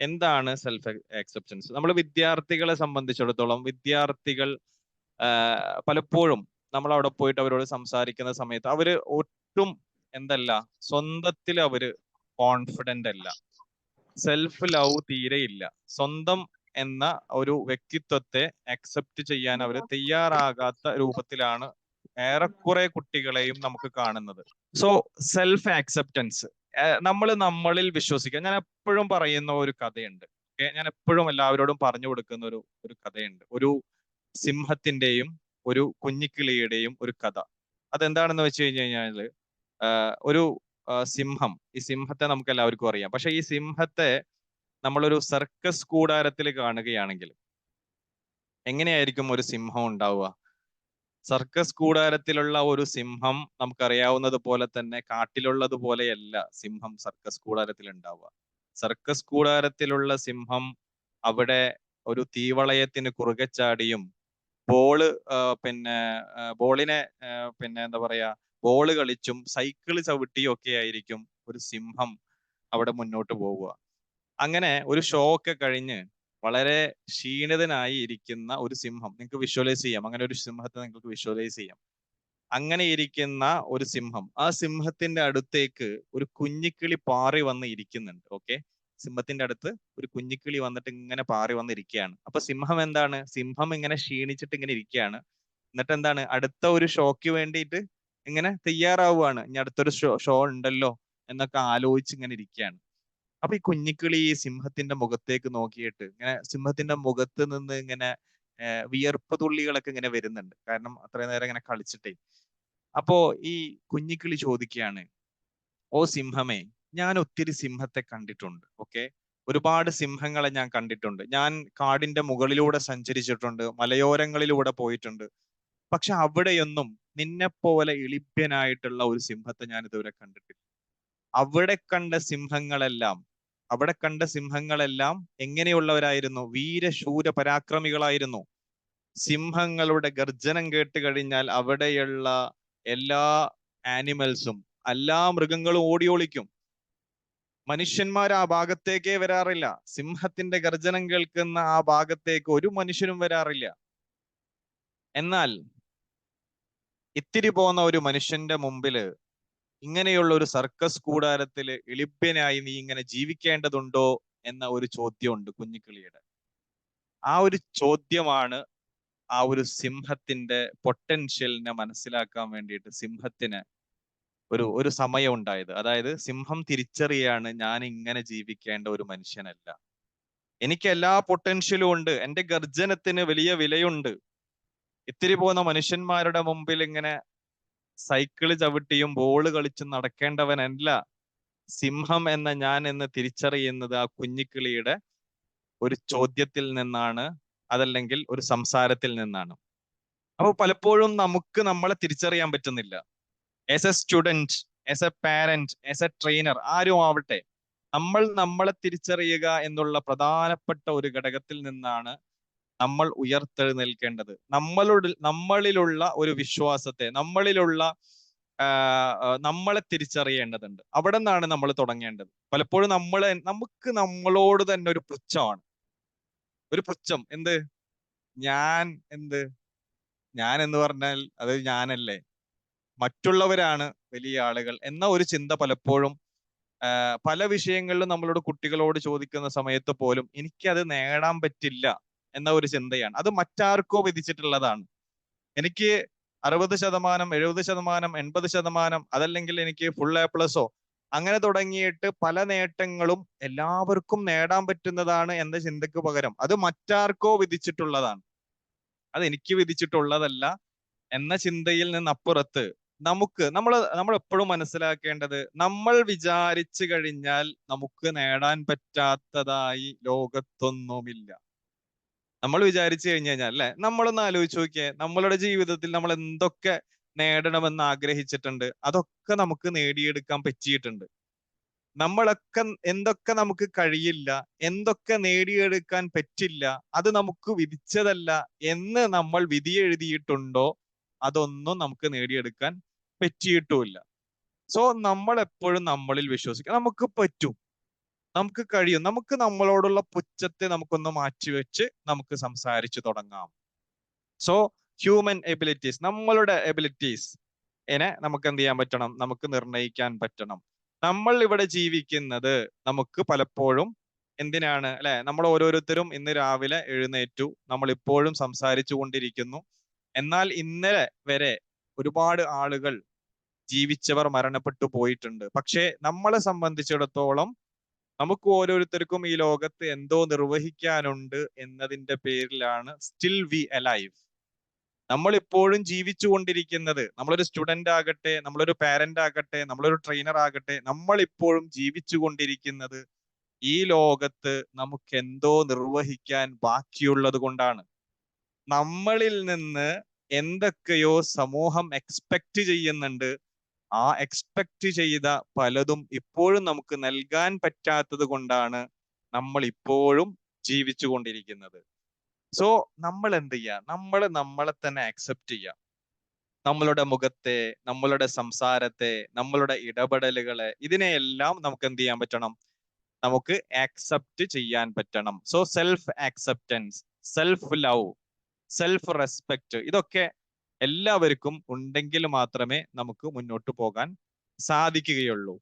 എന്താണ് self acceptance നമ്മൾ വിദ്യാർത്ഥികളെ സംബന്ധിച്ചിടത്തോളം വിദ്യാർത്ഥികൾ പലപ്പോഴും നമ്മൾ അവിടെ പോയിട്ട് അവരോട് സംസാരിക്കുന്ന സമയത്ത് അവർ ഒട്ടും എന്തല്ല സ്വന്തത്തിൽ അവർ കോൺഫിഡന്റ് അല്ല. സെൽഫ് ലവ് തീരെ ഇല്ല. സ്വന്തം എന്ന ഒരു വ്യക്തിത്വത്തെ അക്സെപ്റ്റ് ചെയ്യാൻ അവർ തയ്യാറാകാത്ത രൂപത്തിലാണ് ഏറെക്കുറെ കുട്ടികളെയും നമുക്ക് കാണുന്നത്. സോ സെൽഫ് ആക്സെപ്റ്റൻസ് നമ്മൾ നമ്മളിൽ വിശ്വസിക്കുക. ഞാൻ എപ്പോഴും പറയുന്ന ഒരു കഥയുണ്ട്. ഞാൻ എപ്പോഴും എല്ലാവരോടും പറഞ്ഞു കൊടുക്കുന്ന ഒരു ഒരു കഥയുണ്ട്. ഒരു സിംഹത്തിന്റെയും ഒരു കുഞ്ഞിക്കിളിയുടെയും ഒരു കഥ. അതെന്താണെന്ന് വെച്ച് കഴിഞ്ഞു കഴിഞ്ഞാൽ ഒരു സിംഹം. ഈ സിംഹത്തെ നമുക്ക് എല്ലാവർക്കും അറിയാം. പക്ഷെ ഈ സിംഹത്തെ നമ്മളൊരു സർക്കസ് കൂടാരത്തിൽ കാണുകയാണെങ്കിൽ എങ്ങനെയായിരിക്കും ഒരു സിംഹം ഉണ്ടാവുക? സർക്കസ് കൂടാരത്തിലുള്ള ഒരു സിംഹം നമുക്കറിയാവുന്നത് പോലെ തന്നെ കാട്ടിലുള്ളത് പോലെയല്ല സിംഹം സർക്കസ് കൂടാരത്തിൽ ഉണ്ടാവുക. സർക്കസ് കൂടാരത്തിലുള്ള സിംഹം അവിടെ ഒരു തീവളയത്തിന് കുറുകെ ചാടിയും ബോൾ പിന്നെ ബോളിനെ പിന്നെ എന്താ പറയാ ബോൾ കളിച്ചും സൈക്കിൾ ചവിട്ടിയും ഒക്കെ ആയിരിക്കും ഒരു സിംഹം അവിടെ മുന്നോട്ട് പോവുക. അങ്ങനെ ഒരു ഷോ ഒക്കെ കഴിഞ്ഞ് വളരെ ക്ഷീണിതനായി ഇരിക്കുന്ന ഒരു സിംഹം നിങ്ങൾക്ക് വിഷ്വലൈസ് ചെയ്യാം. അങ്ങനെ ഒരു സിംഹത്തെ നിങ്ങൾക്ക് വിഷ്വലൈസ് ചെയ്യാം. അങ്ങനെ ഇരിക്കുന്ന ഒരു സിംഹം ആ സിംഹത്തിന്റെ അടുത്തേക്ക് ഒരു കുഞ്ഞിക്കിളി പാറി വന്ന് ഇരിക്കുന്നുണ്ട് ഓക്കെ സിംഹത്തിന്റെ അടുത്ത് ഒരു കുഞ്ഞിക്കിളി വന്നിട്ട് ഇങ്ങനെ പാറി വന്നിരിക്കുകയാണ് അപ്പൊ സിംഹം എന്താണ്? സിംഹം ഇങ്ങനെ ക്ഷീണിച്ചിട്ട് ഇങ്ങനെ ഇരിക്കുകയാണ്. എന്നിട്ട് എന്താണ്? അടുത്ത ഒരു ഷോക്ക് വേണ്ടിയിട്ട് ഇങ്ങനെ തയ്യാറാവുകയാണ്. ഇനി അടുത്തൊരു ഷോ ഷോ ഉണ്ടല്ലോ എന്നൊക്കെ ആലോചിച്ച് ഇങ്ങനെ ഇരിക്കുകയാണ്. അപ്പൊ ഈ കുഞ്ഞിക്കിളി സിംഹത്തിന്റെ മുഖത്തേക്ക് നോക്കിയിട്ട് ഇങ്ങനെ സിംഹത്തിന്റെ മുഖത്ത് നിന്ന് ഇങ്ങനെ വിയർപ്പ് തുള്ളികളൊക്കെ ഇങ്ങനെ വരുന്നുണ്ട്. കാരണം അത്രയും നേരം ഇങ്ങനെ കളിച്ചിട്ടേ. അപ്പോ ഈ കുഞ്ഞിക്കിളി ചോദിക്കുകയാണ് ഓ സിംഹമേ ഞാൻ ഒത്തിരി സിംഹത്തെ കണ്ടിട്ടുണ്ട്. ഓക്കെ? ഒരുപാട് സിംഹങ്ങളെ ഞാൻ കണ്ടിട്ടുണ്ട്. ഞാൻ കാടിന്റെ മുകളിലൂടെ സഞ്ചരിച്ചിട്ടുണ്ട് മലയോരങ്ങളിലൂടെ പോയിട്ടുണ്ട്. പക്ഷെ അവിടെയൊന്നും നിന്നെ പോലെ എളിപ്യനായിട്ടുള്ള ഒരു സിംഹത്തെ ഞാൻ ഇതുവരെ കണ്ടിട്ടില്ല. അവിടെ കണ്ട സിംഹങ്ങളെല്ലാം അവിടെ കണ്ട സിംഹങ്ങളെല്ലാം എങ്ങനെയുള്ളവരായിരുന്നു? വീരശൂര പരാക്രമികളായിരുന്നു സിംഹങ്ങളുടെ ഗർജനം കേട്ട് കഴിഞ്ഞാൽ അവിടെയുള്ള എല്ലാ ആനിമൽസും എല്ലാ മൃഗങ്ങളും ഓടി ഒളിക്കും മനുഷ്യന്മാർ ആ ഭാഗത്തേക്കേ വരാറില്ല. സിംഹത്തിന്റെ ഗർജനം കേൾക്കുന്ന ആ ഭാഗത്തേക്ക് ഒരു മനുഷ്യനും വരാറില്ല. എന്നാൽ ഇത്തിരി പോകുന്ന ഒരു മനുഷ്യന്റെ മുമ്പിൽ ഇങ്ങനെയുള്ള ഒരു സർക്കസ് കൂടാരത്തിൽ എളിപ്യനായി നീ ഇങ്ങനെ ജീവിക്കേണ്ടതുണ്ടോ എന്ന ഒരു ചോദ്യമുണ്ട് കുഞ്ഞിക്കിളിയുടെ. ആ ഒരു ചോദ്യമാണ് ആ ഒരു സിംഹത്തിന്റെ പൊട്ടൻഷ്യലിനെ മനസ്സിലാക്കാൻ വേണ്ടിയിട്ട് സിംഹത്തിന് ഒരു ഒരു സമയം ഉണ്ടായത് അതായത് സിംഹം തിരിച്ചറിയാണ് ഞാൻ ഇങ്ങനെ ജീവിക്കേണ്ട ഒരു മനുഷ്യനല്ല. എനിക്ക് എല്ലാ പൊട്ടൻഷ്യലും ഉണ്ട്. എന്റെ ഗർജനത്തിന് വലിയ വിലയുണ്ട്. ഇത്തിരി പോകുന്ന മനുഷ്യന്മാരുടെ മുമ്പിൽ ഇങ്ങനെ സൈക്കിൾ ചവിട്ടിയും ബോൾ കളിച്ചും നടക്കേണ്ടവനല്ല. സിംഹം എന്ന ഞാൻ എന്ന് തിരിച്ചറിയുന്നത് ആ കുഞ്ഞിക്കിളിയുടെ ഒരു ചോദ്യത്തിൽ നിന്നാണ് അതല്ലെങ്കിൽ ഒരു സംസാരത്തിൽ നിന്നാണ്. അപ്പോൾ പലപ്പോഴും നമുക്ക് നമ്മളെ തിരിച്ചറിയാൻ പറ്റുന്നില്ല. As a student as a parent as a trainer ആരും ആവട്ടെ. നമ്മൾ നമ്മളെ തിരിച്ചറിയുക എന്നുള്ള പ്രധാനപ്പെട്ട ഒരു ഘടകത്തിൽ നിന്നാണ് നമ്മൾ ഉയർത്തെഴുന്നേൽക്കേണ്ടത്. നമ്മളുടെ നമ്മളിലുള്ള ഒരു വിശ്വാസത്തെ നമ്മളിലുള്ള നമ്മളെ തിരിച്ചറിയേണ്ടതുണ്ട്. അവിടെ നിന്നാണ് നമ്മൾ തുടങ്ങേണ്ടത്. പലപ്പോഴും നമ്മൾ നമുക്ക് നമ്മളോട് തന്നെ ഒരു പുച്ഛമാണ്. ഒരു പുച്ഛം. എന്ത്? ഞാൻ എന്ത്? ഞാൻ എന്ന് പറഞ്ഞാൽ അത് ഞാനല്ലേ? മറ്റുള്ളവരാണ് വലിയ ആളുകൾ എന്ന ഒരു ചിന്ത പലപ്പോഴും പല വിഷയങ്ങളിലും നമ്മളോട് കുട്ടികളോട് ചോദിക്കുന്ന സമയത്ത് പോലും എനിക്കത് നേടാൻ പറ്റില്ല. എന്ന ഒരു ചിന്തയാണ്. അത് മറ്റാർക്കോ വിധിച്ചിട്ടുള്ളതാണ്. എനിക്ക് അറുപത് ശതമാനം എഴുപത് ശതമാനം എൺപത് ശതമാനം അതല്ലെങ്കിൽ എനിക്ക് ഫുൾ എ പ്ലസോ അങ്ങനെ തുടങ്ങിയിട്ട് പല നേട്ടങ്ങളും എല്ലാവർക്കും നേടാൻ പറ്റുന്നതാണ് എന്ന ചിന്തക്ക് പകരം അത് മറ്റാർക്കോ വിധിച്ചിട്ടുള്ളതാണ്. അത് എനിക്ക് വിധിച്ചിട്ടുള്ളതല്ല എന്ന ചിന്തയിൽ നിന്നപ്പുറത്ത് നമുക്ക് നമ്മൾ നമ്മൾ എപ്പോഴും മനസ്സിലാക്കേണ്ടത് നമ്മൾ വിചാരിച്ചു കഴിഞ്ഞാൽ നമുക്ക് നേടാൻ പറ്റാത്തതായി ലോകത്തൊന്നുമില്ല. നമ്മൾ വിചാരിച്ചു കഴിഞ്ഞു കഴിഞ്ഞാൽ അല്ലെ? നമ്മളൊന്ന് ആലോചിച്ച് നോക്കിയേ നമ്മളുടെ ജീവിതത്തിൽ നമ്മൾ എന്തൊക്കെ നേടണമെന്ന് ആഗ്രഹിച്ചിട്ടുണ്ട് അതൊക്കെ നമുക്ക് നേടിയെടുക്കാൻ പറ്റിയിട്ടുണ്ട്. നമ്മളൊക്കെ എന്തൊക്കെ നമുക്ക് കഴിയില്ല എന്തൊക്കെ നേടിയെടുക്കാൻ പറ്റില്ല അത് നമുക്ക് വിധിച്ചതല്ല എന്ന് നമ്മൾ വിധി എഴുതിയിട്ടുണ്ടോ അതൊന്നും നമുക്ക് നേടിയെടുക്കാൻ പറ്റിയിട്ടുമില്ല. സോ നമ്മൾ എപ്പോഴും നമ്മളിൽ വിശ്വസിക്കുക നമുക്ക് പറ്റും. നമുക്ക് കഴിയും. നമുക്ക് നമ്മളോടുള്ള പുച്ഛത്തെ നമുക്കൊന്ന് മാറ്റിവെച്ച് നമുക്ക് സംസാരിച്ചു തുടങ്ങാം. സോ ഹ്യൂമൻ എബിലിറ്റീസ് നമ്മളുടെ എബിലിറ്റീസ് എന്നെ നമുക്ക് എന്ത് ചെയ്യാൻ പറ്റണം? നമുക്ക് നിർണയിക്കാൻ പറ്റണം. നമ്മൾ ഇവിടെ ജീവിക്കുന്നത് നമുക്ക് പലപ്പോഴും എന്തിനാണ്? അല്ലെ? നമ്മൾ ഓരോരുത്തരും ഇന്ന് രാവിലെ എഴുന്നേറ്റു. നമ്മൾ ഇപ്പോഴും സംസാരിച്ചു കൊണ്ടിരിക്കുന്നു. എന്നാൽ ഇന്നലെ വരെ ഒരുപാട് ആളുകൾ ജീവിച്ചവർ മരണപ്പെട്ടു പോയിട്ടുണ്ട്. പക്ഷേ നമ്മളെ സംബന്ധിച്ചിടത്തോളം നമുക്ക് ഓരോരുത്തർക്കും ഈ ലോകത്ത് എന്തോ നിർവഹിക്കാനുണ്ട് എന്നതിന്റെ പേരിലാണ് സ്റ്റിൽ വി അലൈവ് നമ്മൾ ഇപ്പോഴും ജീവിച്ചു കൊണ്ടിരിക്കുന്നത് നമ്മളൊരു സ്റ്റുഡന്റ് ആകട്ടെ നമ്മളൊരു പാരന്റ് ആകട്ടെ നമ്മളൊരു ട്രെയിനർ ആകട്ടെ നമ്മൾ ഇപ്പോഴും ജീവിച്ചു കൊണ്ടിരിക്കുന്നത് ഈ ലോകത്ത് നമുക്ക് എന്തോ നിർവഹിക്കാൻ ബാക്കിയുള്ളത് കൊണ്ടാണ്. നമ്മളിൽ നിന്ന് എന്തൊക്കെയോ സമൂഹം എക്സ്പെക്ട് ചെയ്യുന്നുണ്ട്. ആ എക്സ്പെക്ട് ചെയ്ത പലതും ഇപ്പോഴും നമുക്ക് നൽകാൻ പറ്റാത്തത് കൊണ്ടാണ് നമ്മൾ ഇപ്പോഴും ജീവിച്ചു കൊണ്ടിരിക്കുന്നത്. സോ നമ്മൾ എന്ത് ചെയ്യുക നമ്മൾ നമ്മളെ തന്നെ അക്സെപ്റ്റ് ചെയ്യാം. നമ്മളുടെ മുഖത്തെ നമ്മളുടെ സംസാരത്തെ നമ്മളുടെ ഇടപെടലുകളെ ഇതിനെയെല്ലാം നമുക്ക് എന്ത് ചെയ്യാൻ പറ്റണം? നമുക്ക് ആക്സെപ്റ്റ് ചെയ്യാൻ പറ്റണം. So self acceptance self love self respect ഇതൊക്കെ എല്ലാവർക്കും ഉണ്ടെങ്കിൽ മാത്രമേ നമുക്ക് മുന്നോട്ട് പോകാൻ സാധിക്കുകയുള്ളൂ.